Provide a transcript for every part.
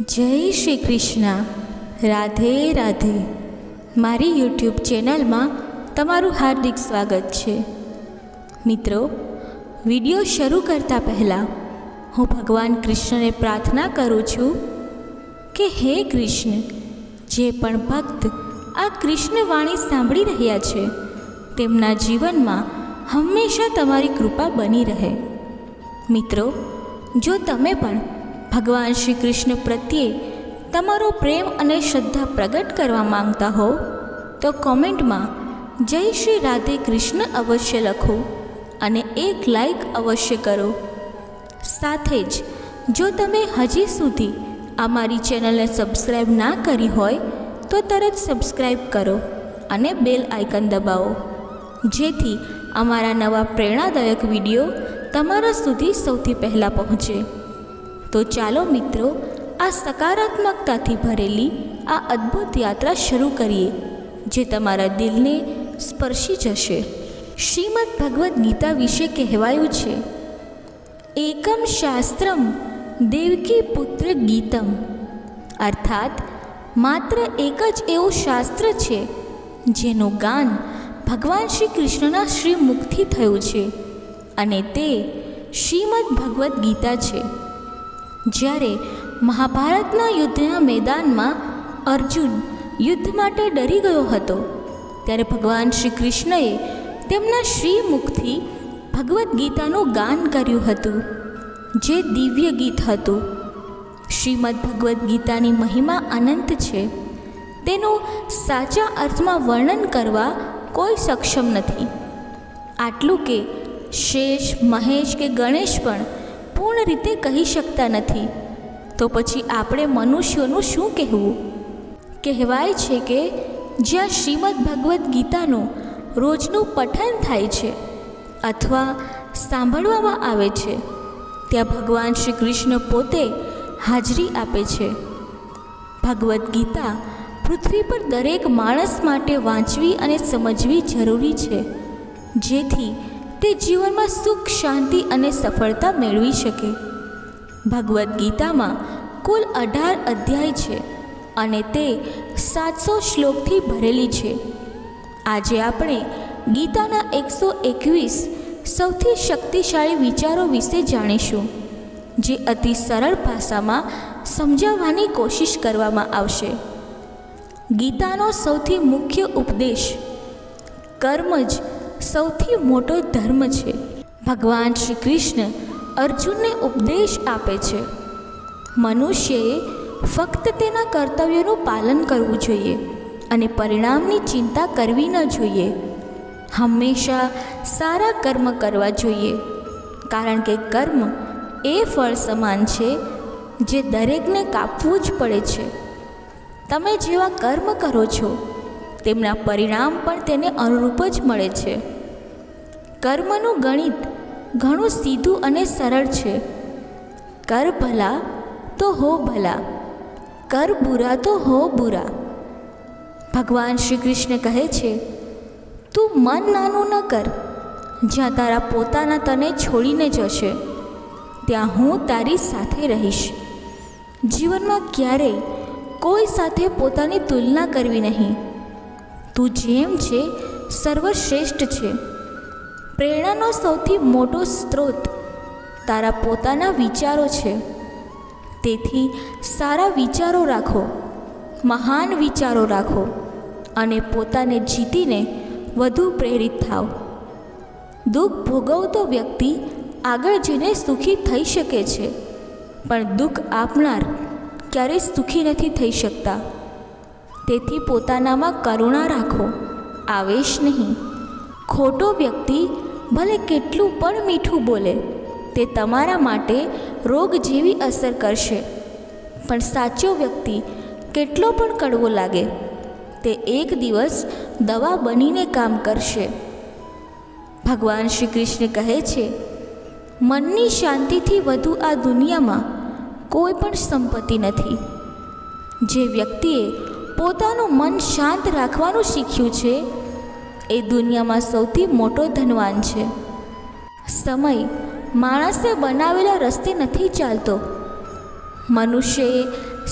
જય શ્રી કૃષ્ણ. રાધે રાધે. મારી યુટ્યુબ ચેનલમાં તમારું હાર્દિક સ્વાગત છે. મિત્રો, વીડિયો શરૂ કરતાં પહેલાં હું ભગવાન કૃષ્ણને પ્રાર્થના કરું છું કે હે કૃષ્ણ, જે પણ ભક્ત આ કૃષ્ણ વાણી સાંભળી રહ્યા છે, તેમના જીવનમાં હંમેશા તમારી કૃપા બની રહે. મિત્રો, જો તમે પણ ભગવાન શ્રી કૃષ્ણ પ્રત્યે તમારો પ્રેમ અને શ્રદ્ધા પ્રગટ કરવા માંગતા હો, તો કોમેન્ટમાં જય શ્રી રાધે કૃષ્ણ અવશ્ય લખો અને એક લાઈક અવશ્ય કરો. સાથે જ, જો તમે હજી સુધી અમારી ચેનલને સબસ્ક્રાઈબ ના કરી હોય, તો તરત સબસ્ક્રાઈબ કરો અને બેલ આઇકન દબાવો. જેથી અમારા નવા પ્રેરણાદાયક વીડિયો તમારા સુધી સૌથી પહેલાં પહોંચે. તો ચાલો મિત્રો, આ સકારાત્મકતાથી ભરેલી આ અદ્ભુત યાત્રા શરૂ કરીએ, જે તમારા દિલને સ્પર્શી જશે. શ્રીમદ ભગવદ્ ગીતા વિશે કહેવાયું છે, એકમ શાસ્ત્રમ દેવકી પુત્ર ગીતમ. અર્થાત, માત્ર એક જ એવું શાસ્ત્ર છે, જેનું ગાન ભગવાન શ્રી કૃષ્ણના શ્રીમુખથી થયું છે, અને તે શ્રીમદ ભગવદ્ ગીતા છે. જ્યારે મહાભારતના યુદ્ધના મેદાનમાં અર્જુન યુદ્ધ માટે ડરી ગયો હતો, ત્યારે ભગવાન શ્રી કૃષ્ણએ તેમના શ્રીમુખથી ભગવદ્ ગીતાનું ગાન કર્યું હતું, જે દિવ્ય ગીત હતું. શ્રીમદ ભગવદ્ ગીતાની મહિમા અનંત છે. તેનું સાચા અર્થમાં વર્ણન કરવા કોઈ સક્ષમ નથી. આટલું કે શેષ, મહેશ કે ગણેશ પણ પૂર્ણ રીતે કહી શકતા નથી. તો પછી આપણે મનુષ્યોનું શું કહેવું? કહેવાય છે કે જ્યાં શ્રીમદ ભગવદ્ ગીતાનું રોજનું પઠન થાય છે અથવા સાંભળવામાં આવે છે, ત્યાં ભગવાન શ્રી કૃષ્ણ પોતે હાજરી આપે છે. ભગવદ્ ગીતા પૃથ્વી પર દરેક માણસ માટે વાંચવી અને સમજવી જરૂરી છે. જેથી તે જીવનમાં સુખ, શાંતિ અને સફળતા મેળવી શકે. ભગવદ્ ગીતામાં કુલ અઢાર અધ્યાય છે અને તે સાતસો શ્લોકથી ભરેલી છે. આજે આપણે ગીતાના એકસો એકવીસ સૌથી શક્તિશાળી વિચારો વિશે જાણીશું, જે અતિ સરળ ભાષામાં સમજાવવાની કોશિશ કરવામાં આવશે. ગીતાનો સૌથી મુખ્ય ઉપદેશ કર્મ જ સૌથી મોટો ધર્મ છે. ભગવાન શ્રી કૃષ્ણ અર્જુનને ઉપદેશ આપે છે. મનુષ્યએ ફક્ત તેના કર્તવ્યોનું પાલન કરવું જોઈએ અને પરિણામની ચિંતા કરવી ન જોઈએ. હંમેશા સારા કર્મ કરવા જોઈએ. કારણ કે કર્મ એ ફળ સમાન છે જે દરેકને કાપવું જ પડે છે. તમે જેવા કર્મ કરો છો તેમના પરિણામ પણ તેને અનુરૂપ જ મળે છે. કર્મનું ગણિત ઘણું સીધું અને સરળ છે. કર ભલા તો હો ભલા, કર બુરા તો હો બુરા. ભગવાન શ્રી કૃષ્ણ કહે છે, તું મન નાનું ન કર, જ્યાં તારા પોતાના તને છોડીને જશે, ત્યાં હું તારી સાથે રહીશ. જીવનમાં ક્યારેય કોઈ સાથે પોતાની તુલના કરવી નહીં. તું જેમ છે, સર્વશ્રેષ્ઠ છે. પ્રેરણાનો સૌથી મોટો સ્ત્રોત તારા પોતાના વિચારો છે. તેથી સારા વિચારો રાખો, મહાન વિચારો રાખો અને પોતાને જીતીને વધુ પ્રેરિત થાવ. દુઃખ ભોગવતો વ્યક્તિ આગળ જઈને સુખી થઈ શકે છે, પણ દુઃખ આપનાર ક્યારેય સુખી નથી થઈ શકતા. તેથી પોતાનામાં કરુણા રાખો. આવેશ નહીં. ખોટો વ્યક્તિ ભલે કેટલું પણ મીઠું બોલે, તે તમારા માટે રોગ જેવી અસર કરશે. પણ સાચો વ્યક્તિ કેટલો પણ કડવો લાગે, તે એક દિવસ દવા બનીને કામ કરશે. ભગવાન શ્રી કૃષ્ણ કહે છે, મનની શાંતિથી વધુ આ દુનિયામાં કોઈ પણ સંપત્તિ નથી. જે વ્યક્તિએ પોતાનું મન શાંત રાખવાનું શીખ્યું છે, એ દુનિયામાં સૌથી મોટો ધનવાન છે. સમય માણસે બનાવેલા રસ્તે નથી ચાલતો. મનુષ્યએ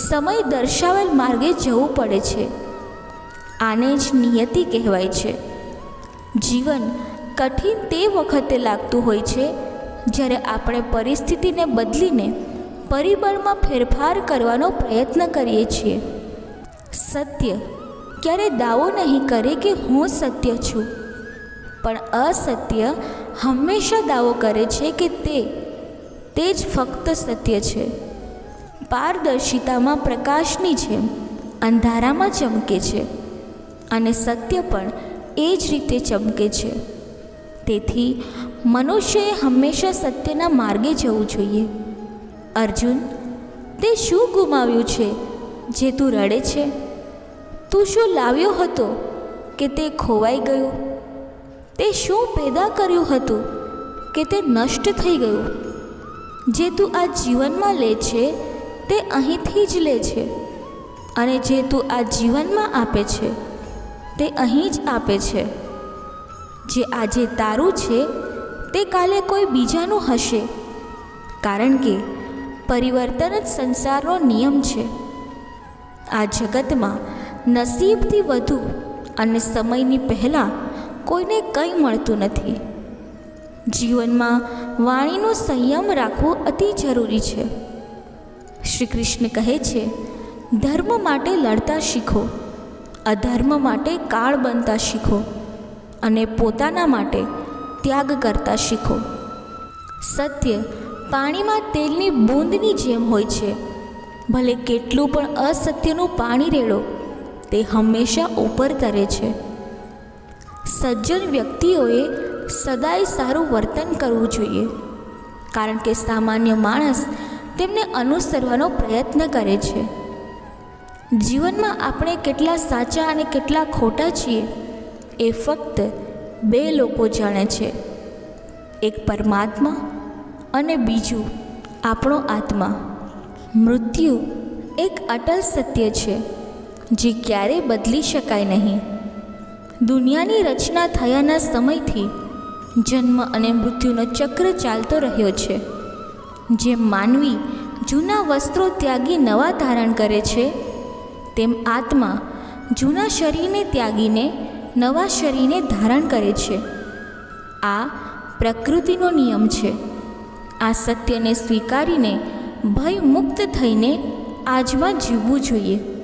સમય દર્શાવેલ માર્ગે જવું પડે છે. આને જ નિયતિ કહેવાય છે. જીવન કઠિન તે વખતે લાગતું હોય છે, જ્યારે આપણે પરિસ્થિતિને બદલીને પરિબળમાં ફેરફાર કરવાનો પ્રયત્ન કરીએ છીએ. સત્ય. ક્યારે દાવો નહીં કરે કે હું સત્ય છું. પણ અસત્ય હંમેશા દાવો કરે છે કે તે તે જ ફક્ત સત્ય છે. પારદર્શિતામાં પ્રકાશની જેમ, અંધારામાં ચમકે છે. અને સત્ય પણ એ જ રીતે ચમકે છે. તેથી મનુષ્યએ હંમેશા સત્યના માર્ગે જવું જોઈએ. અર્જુન, તે શું ગુમાવ્યું છે, જે તું રડે છે? તું શું લાવ્યો હતો કે તે ખોવાઈ ગયું? તે શું પેદા કર્યું હતું કે તે નષ્ટ થઈ ગયું? જે તું આ જીવનમાં લે છે, તે અહીંથી જ લે છે. અને જે તું આ જીવનમાં આપે છે, તે અહીં જ આપે છે. જે આજે તારું છે, તે કાલે કોઈ બીજાનું હશે. કારણ કે પરિવર્તન જ સંસારનો નિયમ છે. આ જગતમાં નસીબથી વધુ અને સમયની પહેલાં કોઈને કંઈ મળતું નથી. જીવનમાં વાણીનો સંયમ રાખવો અતિ જરૂરી છે. શ્રી કૃષ્ણ કહે છે, ધર્મ માટે લડતા શીખો, અધર્મ માટે કાળ બનતા શીખો અને પોતાના માટે ત્યાગ કરતા શીખો. સત્ય પાણીમાં તેલની બૂંદની જેમ હોય છે. ભલે કેટલું પણ અસત્યનું પાણી રેડો તે હંમેશા ઉપર તરે છે. સજ્જન વ્યક્તિઓએ સદાય સારું વર્તન કરવું જોઈએ. કારણ કે સામાન્ય માણસ તેમને અનુસરવાનો પ્રયત્ન કરે છે. જીવનમાં આપણે કેટલા સાચા અને કેટલા ખોટા છીએ, એ ફક્ત બે લોકો જાણે છે. એક પરમાત્મા અને બીજું આપણો આત્મા. મૃત્યુ એક અટલ સત્ય છે. જે ક્યારેય બદલી શકાય નહીં. દુનિયાની રચના થયાના સમયથી જન્મ અને મૃત્યુનો ચક્ર ચાલતો રહ્યો છે. જેમ માનવી જૂના વસ્ત્રો ત્યાગી નવા ધારણ કરે છે, તેમ આત્મા જૂના શરીરને ત્યાગીને નવા શરીરને ધારણ કરે છે. આ પ્રકૃતિનો નિયમ છે. આ સત્યને સ્વીકારીને ભય મુક્ત થઈને આજમાં જીવવું જોઈએ.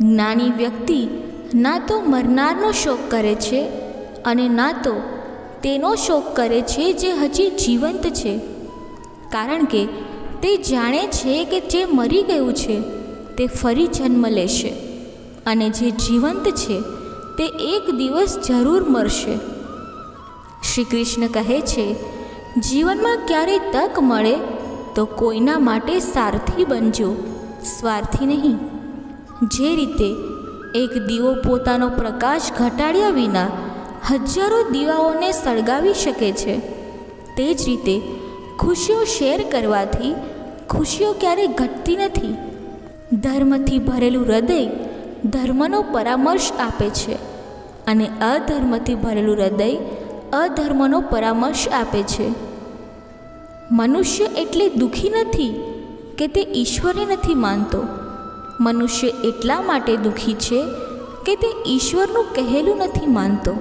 જ્ઞાની વ્યક્તિ ના તો મરનારનો શોક કરે છે અને ના તો તેનો શોક કરે છે જે હજી જીવંત છે. કારણ કે તે જાણે છે કે જે મરી ગયું છે, તે ફરી જન્મ લેશે અને જે જીવંત છે, તે એક દિવસ જરૂર મરશે. શ્રી કૃષ્ણ કહે છે, જીવનમાં ક્યારેય તક મળે તો કોઈના માટે સારથી બનજો, સ્વાર્થી નહીં. જે રીતે એક દીવો પોતાનો પ્રકાશ ઘટાડ્યા વિના હજારો દીવાઓને સળગાવી શકે છે. તે જ રીતે ખુશીઓ શેર કરવાથી ખુશીઓ ક્યારેય ઘટતી નથી. ધર્મથી ભરેલું હૃદય ધર્મનો પરામર્શ આપે છે અને અધર્મથી ભરેલું હૃદય અધર્મનો પરામર્શ આપે છે. મનુષ્ય એટલે દુઃખી નથી કે તે ઈશ્વરને નથી માનતો. મનુષ્ય એટલા માટે દુઃખી છે કે તે ઈશ્વરનું કહેલું નથી માનતો.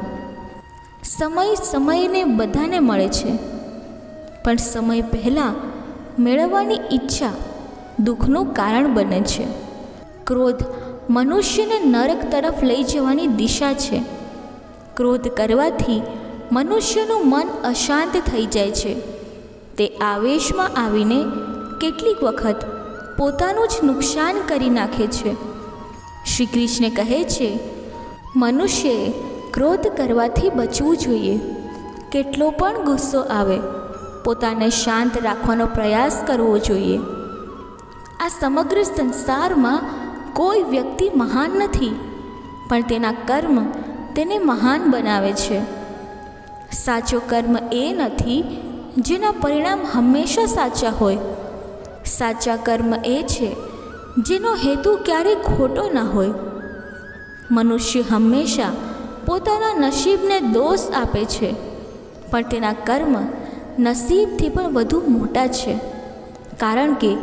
સમય સમયને બધાને મળે છે. પણ સમય પહેલાં મેળવવાની ઈચ્છા દુઃખનું કારણ બને છે. ક્રોધ મનુષ્યને નરક તરફ લઈ જવાની દિશા છે. ક્રોધ કરવાથી મનુષ્યનું મન અશાંત થઈ જાય છે. તે આવેશમાં આવીને કેટલીક વખત પોતાનું જ નુકસાન કરી નાખે છે. શ્રી કૃષ્ણ કહે છે મનુષ્યએ ક્રોધ કરવાથી બચવું જોઈએ. કેટલો પણ ગુસ્સો આવે, પોતાને શાંત રાખવાનો પ્રયાસ કરવો જોઈએ. આ સમગ્ર સંસારમાં કોઈ વ્યક્તિ મહાન નથી, પણ તેના કર્મ તેને મહાન બનાવે છે. સાચો કર્મ એ નથી, જેના પરિણામ હંમેશા સાચા હોય. સાચા કર્મ એ છે, જેનો હેતુ ક્યારેય ખોટો ના હોય. મનુષ્ય હંમેશા પોતાના નસીબને દોષ આપે છે, પણ તેના કર્મ નસીબથી પણ વધુ મોટા છે, કારણ કે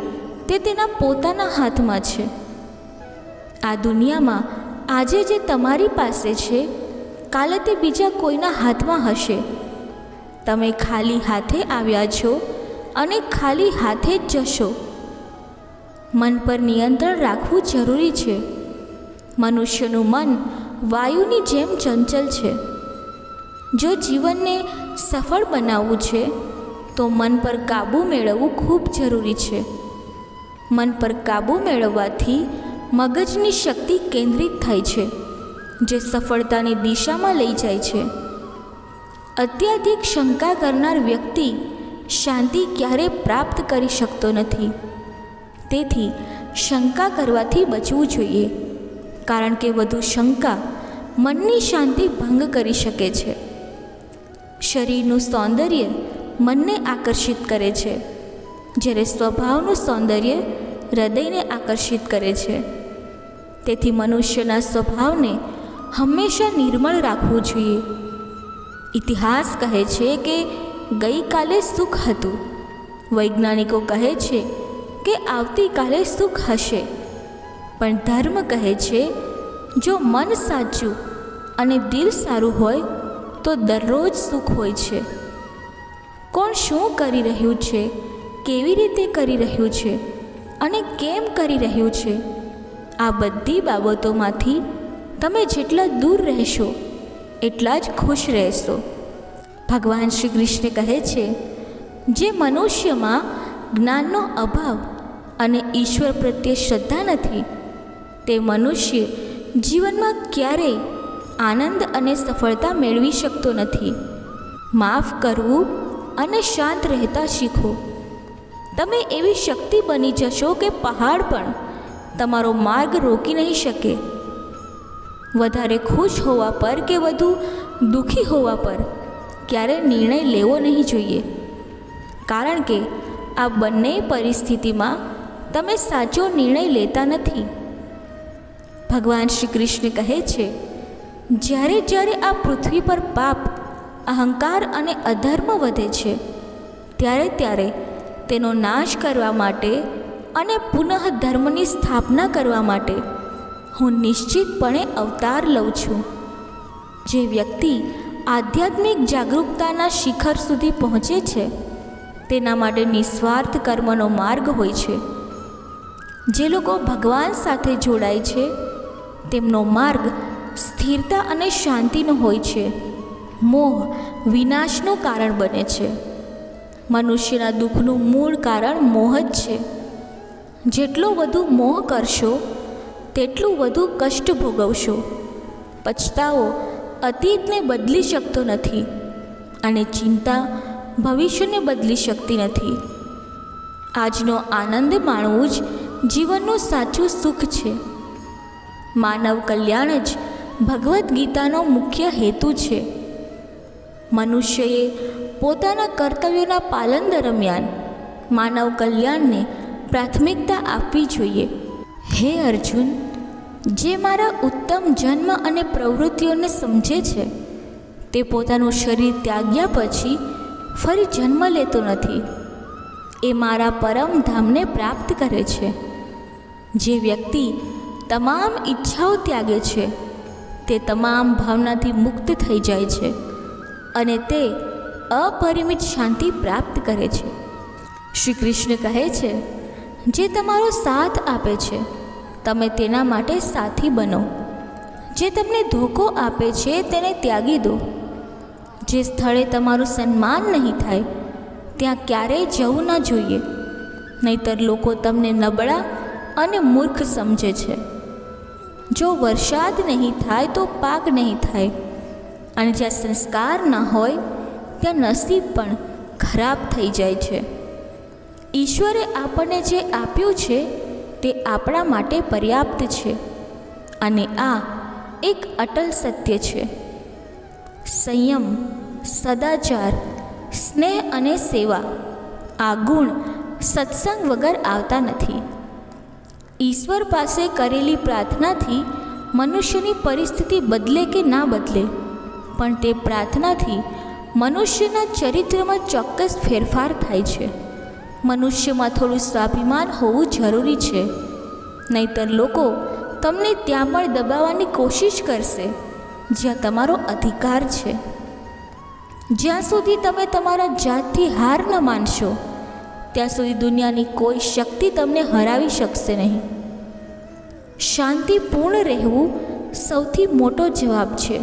તે તેના પોતાના હાથમાં છે. આ દુનિયામાં આજે જે તમારી પાસે છે, કાલે તે બીજા કોઈના હાથમાં હશે. તમે ખાલી હાથે આવ્યા છો અને ખાલી હાથે જ જશો. મન પર નિયંત્રણ રાખવું જરૂરી છે. મનુષ્યનું મન વાયુની જેમ ચંચલ છે. જો જીવનને સફળ બનાવવું છે, તો મન પર કાબૂ મેળવવું ખૂબ જરૂરી છે. મન પર કાબૂ મેળવવાથી મગજની શક્તિ કેન્દ્રિત થાય છે, જે સફળતાની દિશામાં લઈ જાય છે. અત્યાધિક શંકા કરનાર વ્યક્તિ શાંતિ ક્યારે પ્રાપ્ત કરી શકતો નથી. તેથી શંકા કરવાથી બચવું જોઈએ. કારણ કે વધુ શંકા મનની શાંતિ ભંગ કરી શકે છે. શરીરનું સૌંદર્ય મનને આકર્ષિત કરે છે, જ્યારે સ્વભાવનું સૌંદર્ય હૃદયને આકર્ષિત કરે છે. તેથી મનુષ્યના સ્વભાવને હંમેશા નિર્મળ રાખવું જોઈએ. ઇતિહાસ કહે છે કે ગઈકાલે સુખ હતું. વૈજ્ઞાનિકો કહે છે કે આવતીકાલે સુખ હશે. પણ ધર્મ કહે છે, જો મન સાચું અને દિલ સારું હોય, તો દરરોજ સુખ હોય છે. કોણ શું કરી રહ્યું છે, કેવી રીતે કરી રહ્યું છે, અને કેમ કરી રહ્યું છે, આ બધી બાબતોમાંથી તમે જેટલા દૂર રહેશો, એટલા જ ખુશ રહેશો. ભગવાન શ્રી કૃષ્ણ કહે છે, જે મનુષ્યમાં જ્ઞાનનો અભાવ અને ઈશ્વર પ્રત્યે શ્રદ્ધા નથી, તે મનુષ્ય જીવનમાં ક્યારેય આનંદ અને સફળતા મેળવી શકતો નથી. માફ કરવું અને શાંત રહેતા શીખો. તમે એવી શક્તિ બની જશો કે પહાડ પણ તમારો માર્ગ રોકી નહીં શકે. વધારે ખુશ હોવા પર કે વધુ દુઃખી હોવા પર ક્યારે નિર્ણય લેવો નહીં જોઈએ. કારણ કે આ બંને પરિસ્થિતિમાં તમે સાચો નિર્ણય લેતા નથી. ભગવાન શ્રી કૃષ્ણ કહે છે, જ્યારે જ્યારે આ પૃથ્વી પર પાપ, અહંકાર અને અધર્મ વધે છે, ત્યારે ત્યારે તેનો નાશ કરવા માટે અને પુનઃ ધર્મની સ્થાપના કરવા માટે હું નિશ્ચિતપણે અવતાર લઉં છું. જે વ્યક્તિ આધ્યાત્મિક જાગૃતતાના શિખર સુધી પહોંચે છે. તેના માટે નિસ્વાર્થ કર્મનો માર્ગ હોય છે. જે લોકો ભગવાન સાથે જોડાય છે, તેમનો માર્ગ સ્થિરતા અને શાંતિનો હોય છે. મોહ વિનાશનું કારણ બને છે. મનુષ્યના દુઃખનું મૂળ કારણ મોહ જ છે. જેટલો વધુ મોહ કરશો, તેટલું વધુ કષ્ટ ભોગવશો. પછતાવો અતીતને બદલી શકતો નથી અને ચિંતા ભવિષ્યને બદલી શકતી નથી. આજનો આનંદ માણવું જ જીવનનું સાચું સુખ છે. માનવ કલ્યાણ જ ભગવદ્ ગીતાનો મુખ્ય હેતુ છે. મનુષ્યએ પોતાના કર્તવ્યોના પાલન દરમિયાન માનવ કલ્યાણને પ્રાથમિકતા આપવી જોઈએ. હે અર્જુન જે મારા ઉત્તમ જન્મ અને પ્રવૃત્તિઓને સમજે છે, તે પોતાનું શરીર ત્યાગ્યા પછી ફરી જન્મ લેતો નથી. એ મારા પરમધામને પ્રાપ્ત કરે છે. જે વ્યક્તિ તમામ ઈચ્છાઓ ત્યાગે છે, તે તમામ ભાવનાથી મુક્ત થઈ જાય છે અને તે અપરિમિત શાંતિ પ્રાપ્ત કરે છે. શ્રી કૃષ્ણ કહે છે, જે તમારો સાથ આપે છે તમે તેના માટે સાથી બનો. જે તમને ધોકો આપે છે તેને ત્યાગી દો. જે સ્થળે તમારું સન્માન નહીં થાય, ત્યાં ક્યારેય જવું ન જોઈએ. નહીતર લોકો તમને નબળા અને મૂર્ખ સમજે છે. જો વરસાદ નહીં થાય તો પાક નહીં થાય. અને જ્યાં સંસ્કાર ન હોય, ત્યાં નસીબ પણ ખરાબ થઈ જાય છે. ઈશ્વરે આપણને જે આપ્યું છે તે આપણા માટે પર્યાપ્ત છે અને આ એક અટલ સત્ય છે. સંયમ, સદાચાર, સ્નેહ અને સેવા, આ ગુણ સત્સંગ વગર આવતા નથી. ઈશ્વર પાસે કરેલી પ્રાર્થનાથી મનુષ્યની પરિસ્થિતિ બદલે કે ના બદલે, પણ તે પ્રાર્થનાથી મનુષ્યના ચરિત્રમાં ચોક્કસ ફેરફાર થાય છે. મનુષ્યમાં થોડું સ્વાભિમાન હોવું જરૂરી છે. નહીતર લોકો તમને ત્યાં પણ દબાવવાની કોશિશ કરશે, જ્યાં તમારો અધિકાર છે. જ્યાં સુધી તમે તમારા જાતથી હાર ન માનશો, ત્યાં સુધી દુનિયાની કોઈ શક્તિ તમને હરાવી શકશે નહીં. શાંતિપૂર્ણ રહેવું સૌથી મોટો જવાબ છે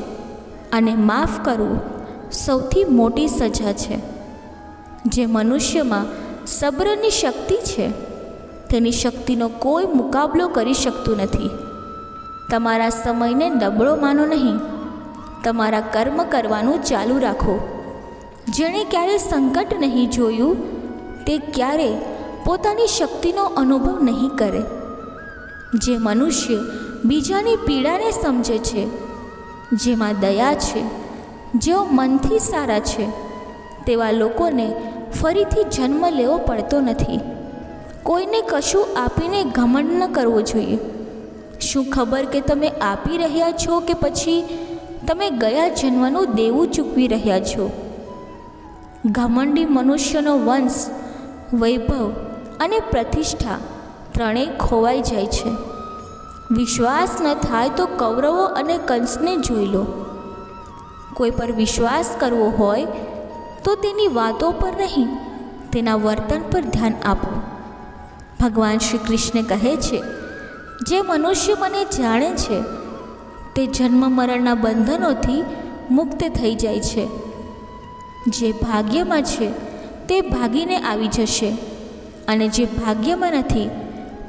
અને માફ કરવું સૌથી મોટી સજા છે. જે મનુષ્યમાં સબ્રની શક્તિ છે. તેની શક્તિનો કોઈ મુકાબલો કરી શકતું નથી. તમારા સમયને નબળો માનો નહીં. તમારા કર્મ કરવાનું ચાલુ રાખો. જેણે ક્યારે સંકટ નહીં જોયું, તે ક્યારે પોતાની શક્તિનો અનુભવ નહીં કરે. જે મનુષ્ય બીજાની પીડાને સમજે છે, જેમાં દયા છે, જેઓ મનથી સારા છે. તેવા લોકોને ફરીથી જન્મ લેવો પડતો નથી. કોઈને કશું આપીને ઘમંડ ન કરવો જોઈએ. શું ખબર કે તમે આપી રહ્યા છો કે પછી તમે ગયા જન્મનું દેવું ચૂકવી રહ્યા છો? ઘમંડી મનુષ્યનો વંશ, વૈભવ અને પ્રતિષ્ઠા ત્રણેય ખોવાઈ જાય છે. વિશ્વાસ ન થાય તો કૌરવો અને કંસને જોઈ લો. કોઈ પર વિશ્વાસ કરવો હોય તો તેની વાતો પર નહીં તેના વર્તન પર ધ્યાન આપો. ભગવાન શ્રી કૃષ્ણ કહે છે, જે મનુષ્ય મને જાણે છે, તે જન્મ મરણના બંધનોથી મુક્ત થઈ જાય છે. જે ભાગ્યમાં છે, તે ભાગીને આવી જશે અને જે ભાગ્યમાં નથી,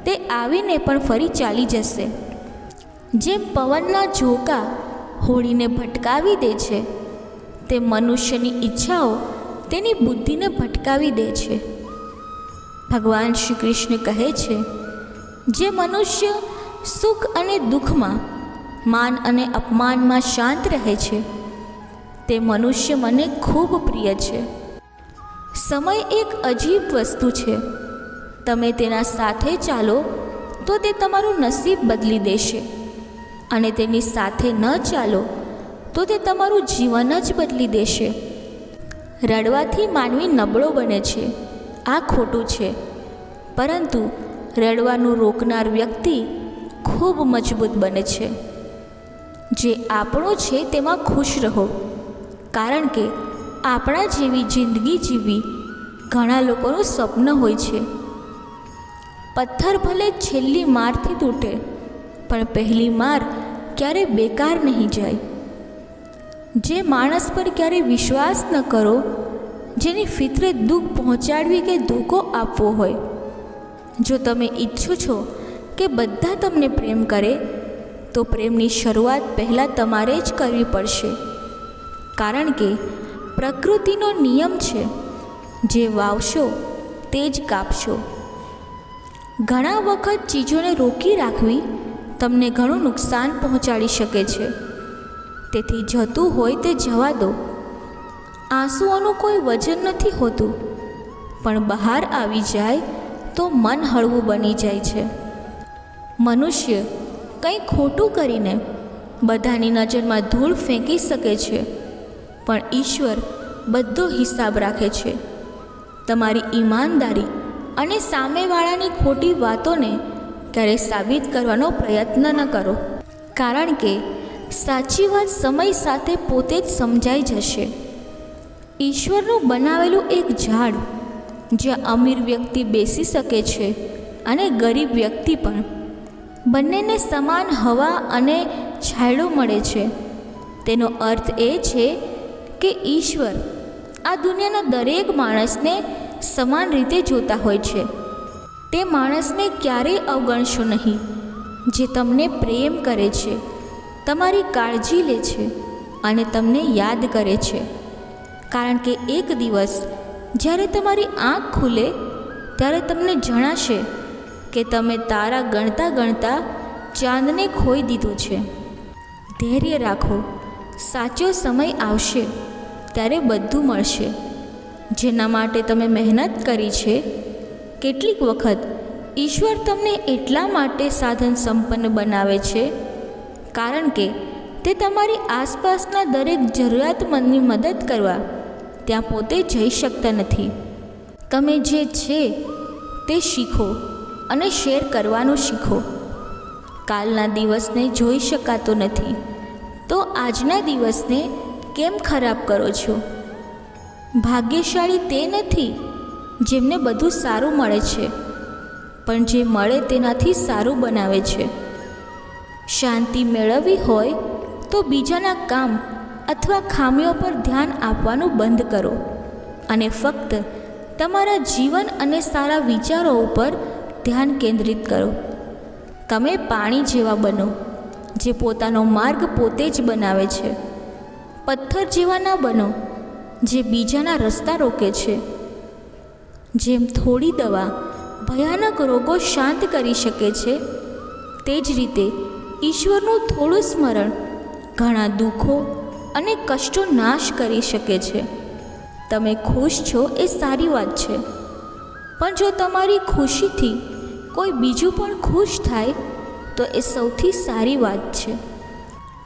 તે આવીને પણ ફરી ચાલી જશે. જેમ પવનના ઝોકા હોળીને ભટકાવી દે છે તે મનુષ્યની ઈચ્છાઓ તેની બુદ્ધિને ભટકાવી દે છે. ભગવાન શ્રી કૃષ્ણ કહે છે, જે મનુષ્ય સુખ અને દુઃખમાં, માન અને અપમાનમાં શાંત રહે છે, તે મનુષ્ય મને ખૂબ પ્રિય છે. સમય એક અજીબ વસ્તુ છે. તમે તેના સાથે ચાલો તો તે તમારું નસીબ બદલી દેશે અને તેની સાથે ન ચાલો તો તે તમારું જીવન જ બદલી દેશે. રડવાથી માનવી નબળો બને છે. આ ખોટું છે. પરંતુ રડવાનું રોકનાર વ્યક્તિ ખૂબ મજબૂત બને છે. જે આપણો છે તેમાં ખુશ રહો. કારણ કે આપણા જેવી જિંદગી જીવવી ઘણા લોકોનું સ્વપ્ન હોય છે. પથ્થર ભલે છેલ્લી મારથી તૂટે, પણ પહેલી માર ક્યારે બેકાર નહીં જાય. જે માણસ પર ક્યારે વિશ્વાસ ન કરો, જેની ફિતરત દુઃખ પહોંચાડવી કે ધોકો આપવો હોય. જો તમે ઈચ્છો છો કે બધા તમને પ્રેમ કરે, તો પ્રેમની શરૂઆત પહેલાં તમારે જ કરવી પડશે. કારણ કે પ્રકૃતિનો નિયમ છે, જે વાવશો તે જ કાપશો. ઘણા વખત ચીજોને રોકી રાખવી તમને ઘણું નુકસાન પહોંચાડી શકે છે. તેથી જતું હોય તે જવા દો. આંસુઓનું કોઈ વજન નથી હોતું. પણ બહાર આવી જાય તો મન હળવું બની જાય છે. મનુષ્ય કંઈ ખોટું કરીને બધાની નજરમાં ધૂળ ફેંકી શકે છે, પણ ઈશ્વર બધો હિસાબ રાખે છે. તમારી ઈમાનદારી અને સામેવાળાની ખોટી વાતોને ક્યારેય સાબિત કરવાનો પ્રયત્ન ન કરો. કારણ કે સાચી વાત સમય સાથે પોતે જ સમજાઈ જશે. ઈશ્વરનું બનાવેલું એક ઝાડ, જ્યાં અમીર વ્યક્તિ બેસી શકે છે અને ગરીબ વ્યક્તિ પણ. બંનેને સમાન હવા અને છાંયડો મળે છે. તેનો અર્થ એ છે કે ઈશ્વર આ દુનિયાના દરેક માણસને સમાન રીતે જોતા હોય છે. તે માણસને ક્યારેય અવગણશો નહીં, જે તમને પ્રેમ કરે છે. તમારી કાળજી લે છે અને તમને યાદ કરે છે. કારણ કે એક દિવસ, જ્યારે તમારી આંખ ખુલે, ત્યારે તમને જણાશે કે તમે તારા ગણતા ગણતા ચાંદને ખોઈ દીધું છે. ધૈર્ય રાખો, સાચો સમય આવશે, ત્યારે બધું મળશે. જેના માટે તમે મહેનત કરી છે, કેટલીક વખત ઈશ્વર તમને એટલા માટે સાધન સંપન્ન બનાવે છે કારણ કે તે તમારી આસપાસના દરેક જરૂરિયાતમંદની મદદ કરવા ત્યાં પોતે જઈ શકતા નથી. તમે જે છે તે શીખો અને શેર કરવાનું શીખો. કાલના દિવસને જોઈ શકાતો નથી. તો આજના દિવસને કેમ ખરાબ કરો છો? ભાગ્યશાળી તે નથી જેમને બધું સારું મળે છે, પણ જે મળે તેનાથી સારું બનાવે છે. શાંતિ મેળવવી હોય તો બીજાના કામ અથવા ખામીઓ પર ધ્યાન આપવાનું બંધ કરો. અને ફક્ત તમારા જીવન અને સારા વિચારો ઉપર ધ્યાન કેન્દ્રિત કરો. તમે પાણી જેવા બનો, જે પોતાનો માર્ગ પોતે જ બનાવે છે. પથ્થર જેવા ના બનો, જે બીજાના રસ્તા રોકે છે. જેમ થોડી દવા ભયાનક રોગો શાંત કરી શકે છે, તે જ રીતે ઈશ્વરનું થોડું સ્મરણ ઘણા દુઃખો અને કષ્ટો નાશ કરી શકે છે. તમે ખુશ છો એ સારી વાત છે. પણ જો તમારી ખુશીથી કોઈ બીજું પણ ખુશ થાય, તો એ સૌથી સારી વાત છે.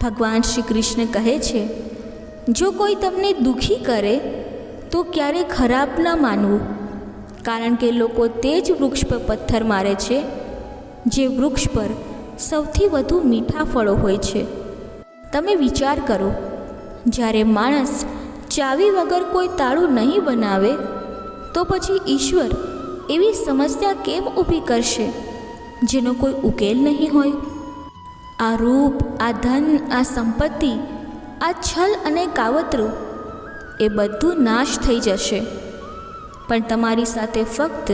ભગવાન શ્રી કૃષ્ણ કહે છે, જો કોઈ તમને દુઃખી કરે, તો ક્યારે ખરાબ ન માનવું. કારણ કે લોકો તે જ વૃક્ષ પર પથ્થર મારે છે, જે વૃક્ષ પર સૌથી વધુ મીઠા ફળો હોય છે. તમે વિચાર કરો, જ્યારે માણસ ચાવી વગર કોઈ તાળું નહીં બનાવે, તો પછી ઈશ્વર એવી સમસ્યા કેમ ઊભી કરશે, જેનો કોઈ ઉકેલ નહીં હોય? આ રૂપ, આ ધન, આ સંપત્તિ, આ છલ અને કાવતરું એ બધું નાશ થઈ જશે. પણ તમારી સાથે ફક્ત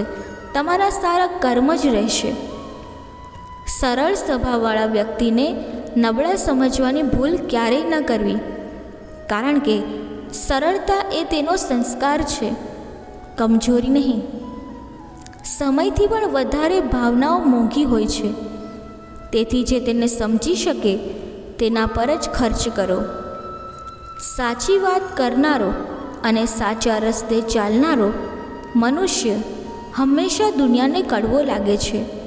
તમારા સારા કર્મ જ રહેશે. સરળ સ્વભાવવાળા વ્યક્તિને નબળા સમજવાની ભૂલ ક્યારેય ન કરવી. કારણ કે સરળતા એ તેનો સંસ્કાર છે. કમજોરી નહીં. સમયથી પણ વધારે ભાવનાઓ મોંઘી હોય છે. તેથી જે તેને સમજી શકે, તેના પર જ ખર્ચ કરો. સાચી વાત કરનારો અને સાચા રસ્તે ચાલનારો મનુષ્ય હંમેશા દુનિયાને કડવો લાગે છે.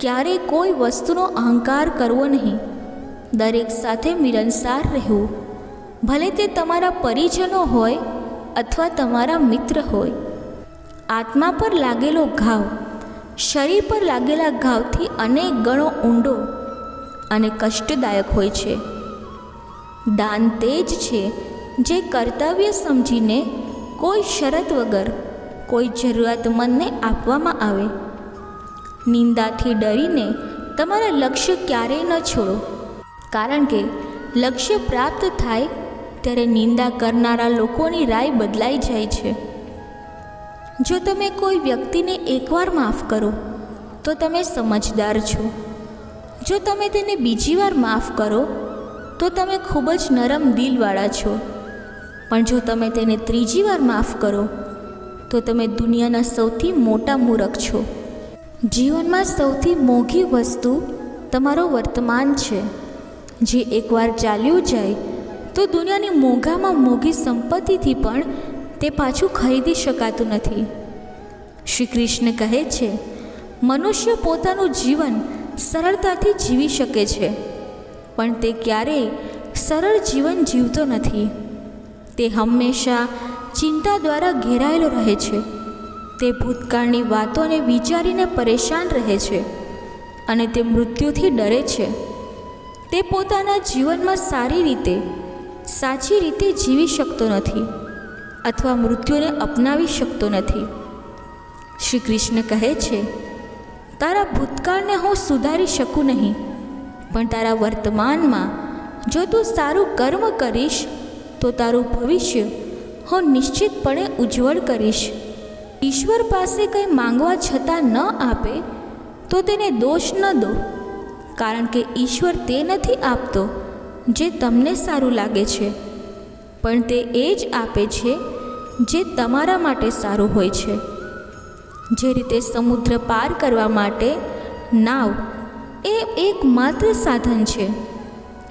ક્યારેય કોઈ વસ્તુનો અહંકાર કરવો નહીં. દરેક સાથે મિલનસાર રહેવું. ભલે તે તમારા પરિજનો હોય અથવા તમારા મિત્ર હોય. આત્મા પર લાગેલો ઘાવ, શરીર પર લાગેલા ઘાવથી અનેક ગણો ઊંડો અને કષ્ટદાયક હોય છે. દાન તે જ છે જે કર્તવ્ય સમજીને કોઈ શરત વગર, કોઈ જરૂરિયાતમંદને આપવામાં આવે. નિંદાથી ડરીને તમારા લક્ષ્ય ક્યારેય ન છોડો. કારણ કે લક્ષ્ય પ્રાપ્ત થાય ત્યારે નિંદા કરનારા લોકોની રાય બદલાઈ જાય છે. જો તમે કોઈ વ્યક્તિને એકવાર માફ કરો, તો તમે સમજદાર છો. જો તમે તેને બીજી વાર માફ કરો, તો તમે ખૂબ જ નરમ દિલવાળા છો. પણ જો તમે તેને ત્રીજી વાર માફ કરો, તો તમે દુનિયાના સૌથી મોટા મૂરખ છો. જીવનમાં સૌથી મોંઘી વસ્તુ તમારો વર્તમાન છે. જે એકવાર ચાલ્યું જાય, તો દુનિયાની મોંઘામાં મોંઘી સંપત્તિથી પણ તે પાછું ખરીદી શકાતું નથી. શ્રી કૃષ્ણ કહે છે, મનુષ્ય પોતાનું જીવન સરળતાથી જીવી શકે છે, પણ તે ક્યારેય સરળ જીવન જીવતો નથી. તે હંમેશા ચિંતા દ્વારા ઘેરાયેલો રહે છે. તે ભૂતકાળની વાતોને વિચારીને પરેશાન રહે છે અને તે મૃત્યુથી ડરે છે. તે પોતાના જીવનમાં સારી રીતે, સાચી રીતે જીવી શકતો નથી અથવા મૃત્યુને અપનાવી શકતો નથી. શ્રી કૃષ્ણ કહે છે, તારા ભૂતકાળને હું સુધારી શકું નહીં, પણ તારા વર્તમાનમાં જો તું સારું કર્મ કરીશ, તો તારું ભવિષ્ય હું નિશ્ચિતપણે ઉજ્જવળ કરીશ. ઈશ્વર પાસે કંઈ માંગવા છતાં ન આપે, તો તેને દોષ ન દો, કારણ કે ઈશ્વર તે નથી આપતો જે તમને સારું લાગે છે. પણ તે એ જ આપે છે જે તમારા માટે સારું હોય છે. જે રીતે સમુદ્ર પાર કરવા માટે નાવ એ એકમાત્ર સાધન છે,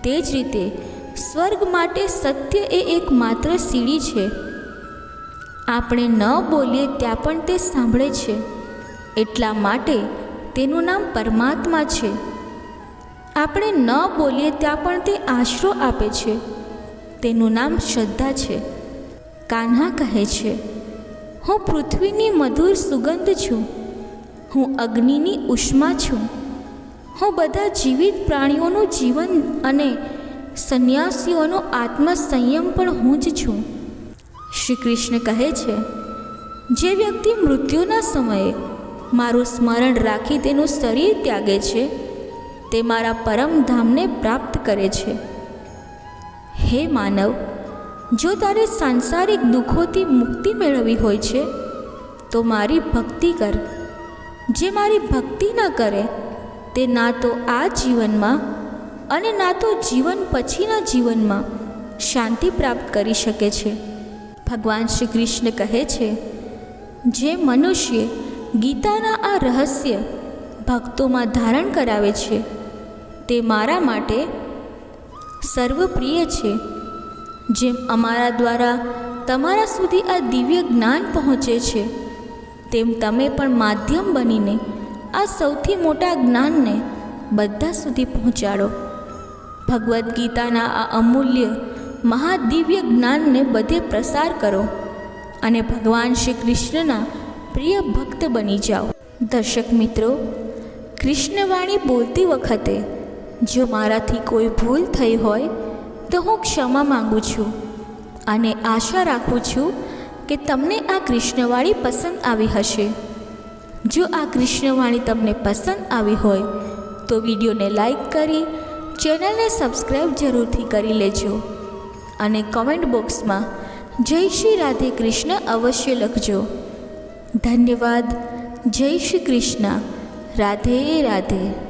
તે જ રીતે સ્વર્ગ માટે સત્ય એ એકમાત્ર સીડી છે. આપણે ન બોલીએ ત્યાં પણ તે સાંભળે છે. એટલા માટે તેનું નામ પરમાત્મા છે. આપણે ન બોલીએ ત્યાં પણ તે આશરો આપે છે. તેનું નામ શ્રદ્ધા છે. કાન્હા કહે છે, હું પૃથ્વીની મધુર સુગંધ છું. હું અગ્નિની ઉષ્મા છું. હું બધા જીવિત પ્રાણીઓનું જીવન અને સંન્યાસીઓનો આત્મસંયમ પણ હું જ છું. શ્રી કૃષ્ણ કહે છે, જે વ્યક્તિ મૃત્યુના સમયે મારું સ્મરણ રાખી તેનું શરીર ત્યાગે છે, તે મારા પરમધામને પ્રાપ્ત કરે છે. હે માનવ, જો તારે સાંસારિક દુઃખોથી મુક્તિ મેળવવી હોય છે, તો મારી ભક્તિ કર. જે મારી ભક્તિ ન કરે, તે ના તો આ જીવનમાં અને ના તો જીવન પછીના જીવનમાં શાંતિ પ્રાપ્ત કરી શકે છે. ભગવાન શ્રી કૃષ્ણ કહે છે, જે મનુષ્ય ગીતાના આ રહસ્ય ભક્તોમાં ધારણ કરાવે છે, તે મારા માટે સર્વપ્રિય છે. જેમ અમારા દ્વારા તમારા સુધી આ દિવ્ય જ્ઞાન પહોંચે છે, તેમ તમે પણ માધ્યમ બનીને આ સૌથી મોટા જ્ઞાનને બધા સુધી પહોંચાડો. ભગવદ્ ગીતાના આ અમૂલ્ય મહાદિવ્ય જ્ઞાનને બધે પ્રસાર કરો અને ભગવાન શ્રી કૃષ્ણના પ્રિય ભક્ત બની જાઓ. દર્શક મિત્રો, કૃષ્ણવાણી બોલતી વખતે જો મારાથી કોઈ ભૂલ થઈ હોય, તો હું ક્ષમા માગું છું અને આશા રાખું છું કે તમને આ કૃષ્ણવાણી પસંદ આવી હશે. જો આ કૃષ્ણવાણી તમને પસંદ આવી હોય, તો વિડીયોને લાઈક કરી, ચેનલને સબસ્ક્રાઈબ જરૂરથી કરી લેજો. અને કોમેન્ટ બોક્સમાં જય શ્રી રાધે કૃષ્ણ અવશ્ય લખજો. ધન્યવાદ. જય શ્રી કૃષ્ણ. રાધે રાધે.